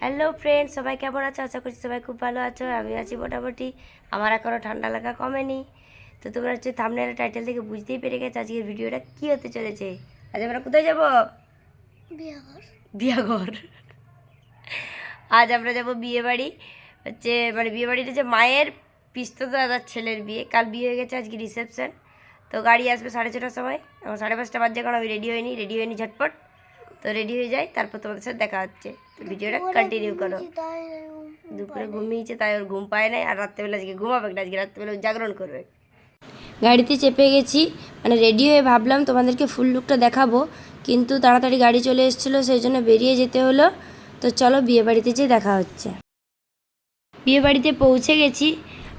Hello friend সবাই কেমন আছো? আশা করছি সবাই খুব ভালো আছো। আমি আছি মোটামুটি। আমার এখনও ঠান্ডা লাগা কমেনি। তো তোমরা হচ্ছে থামনের টাইটেল থেকে বুঝতেই পেরে গেছো আজকের ভিডিওটা কী হতে চলেছে। আজ আমরা কোথায় যাব? বিয়াঘর আজ আমরা যাব বিয়ে বাড়ি হচ্ছে মানে বিয়ে বাড়িটা হচ্ছে মায়ের পিস্তো দাদার ছেলের বিয়ে। কাল বিয়ে হয়ে গেছে আজকে রিসেপশন তো গাড়ি আসবে সাড়ে ছটার সময়। এখন সাড়ে পাঁচটা বাজছে কারণ আমি রেডি হইনি রেডি হইনি ঝটপট। তো রেডি হয়ে যাই তারপর তোমাদের সাথে দেখা হচ্ছে। তো ভিডিওটা কন্টিনিউ করো। দুপুরে ঘুমিয়েছে তাই ওর ঘুম পায় নাই আর রাত্রেবেলা আজকে ঘুমাবে না আজকে রাত্রেবেলা জাগরণ করবে। গাড়িতে চেপে গেছি মানে রেডি হয়ে ভাবলাম তোমাদেরকে ফুল লুকটা দেখাবো কিন্তু তাড়াতাড়ি গাড়ি চলে এসেছিল সেই জন্য বেরিয়ে যেতে হলো। তো চলো বিয়ে বাড়িতে যেয়ে দেখা হচ্ছে। বিয়ে বাড়িতে পৌঁছে গেছি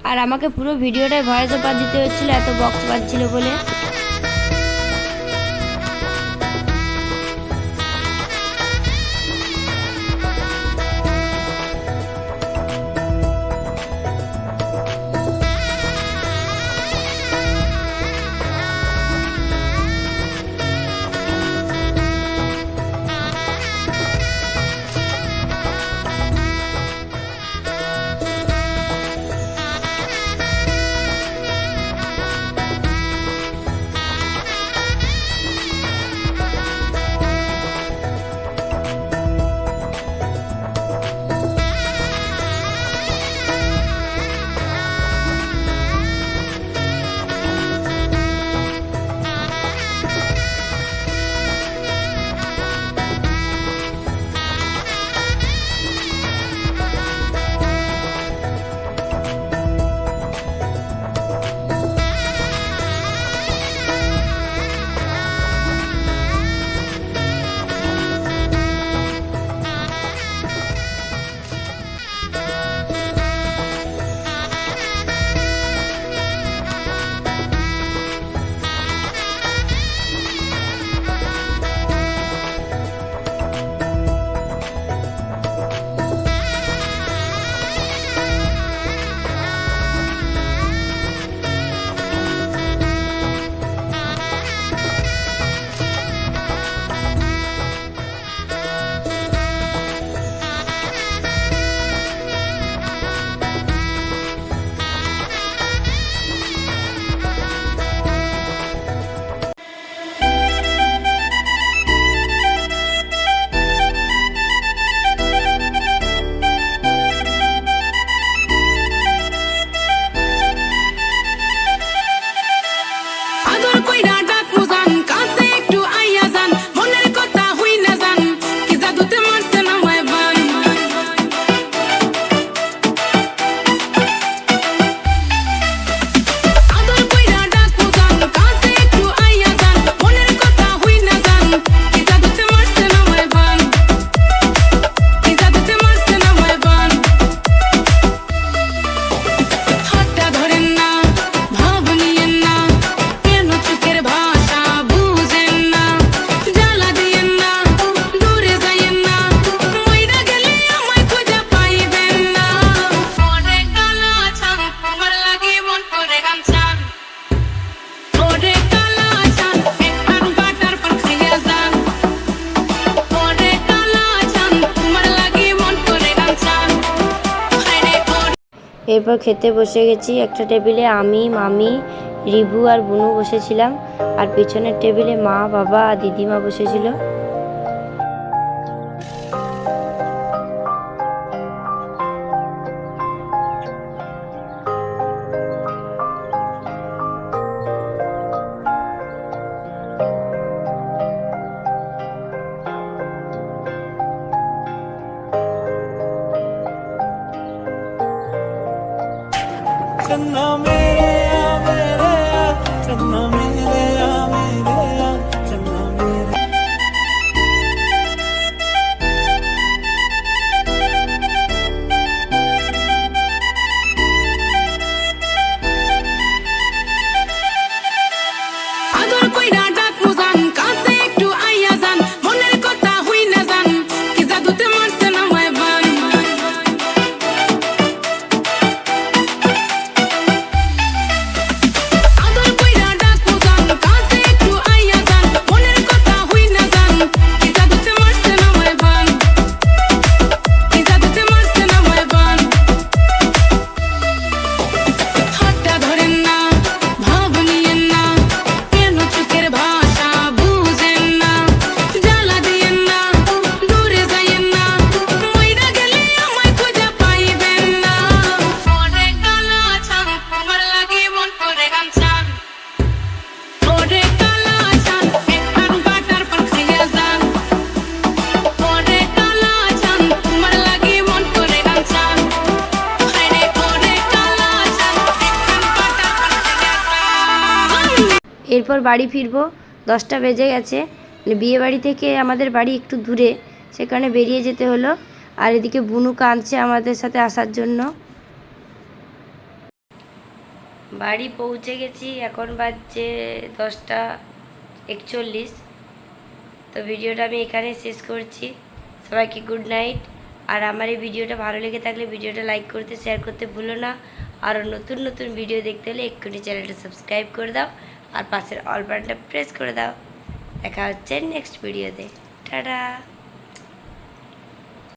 আর আমাকে পুরো ভিডিওটায় ভয়েস পাঠ দিতে হচ্ছিল এত বক্স বাজছিল বলে। এরপর খেতে বসে গেছি। একটা টেবিলে আমি, মামি, রিবু আর বুনু বসেছিলাম। আর পিছনের টেবিলে মা, বাবা আর দিদিমা বসেছিল। கண்ணா மேரையா மேரையா கண்ணா மேரையா এরপর বাড়ি ফিরবো, দশটা বেজে গেছে। মানে বিয়ে বাড়ি থেকে আমাদের বাড়ি একটু দূরে সেখানে বেরিয়ে যেতে হলো। আর এদিকে বুনু কাঁদছে আমাদের সাথে আসার জন্য। বাড়ি পৌঁছে গেছি, এখন বাজছে দশটা একচল্লিশ। তো ভিডিওটা আমি এখানে শেষ করছি। সবাইকে গুড নাইট আর আমার এই ভিডিওটা ভালো লেগে থাকলে ভিডিওটা লাইক করতে শেয়ার করতে ভুলো না। আরও নতুন নতুন ভিডিও দেখতে হলে এক্ষুনি চ্যানেলটা সাবস্ক্রাইব করে দাও। আর পাশের অল বাটনটা প্রেস করে দাও। দেখা হচ্ছে নেক্সট ভিডিওতে টাটা!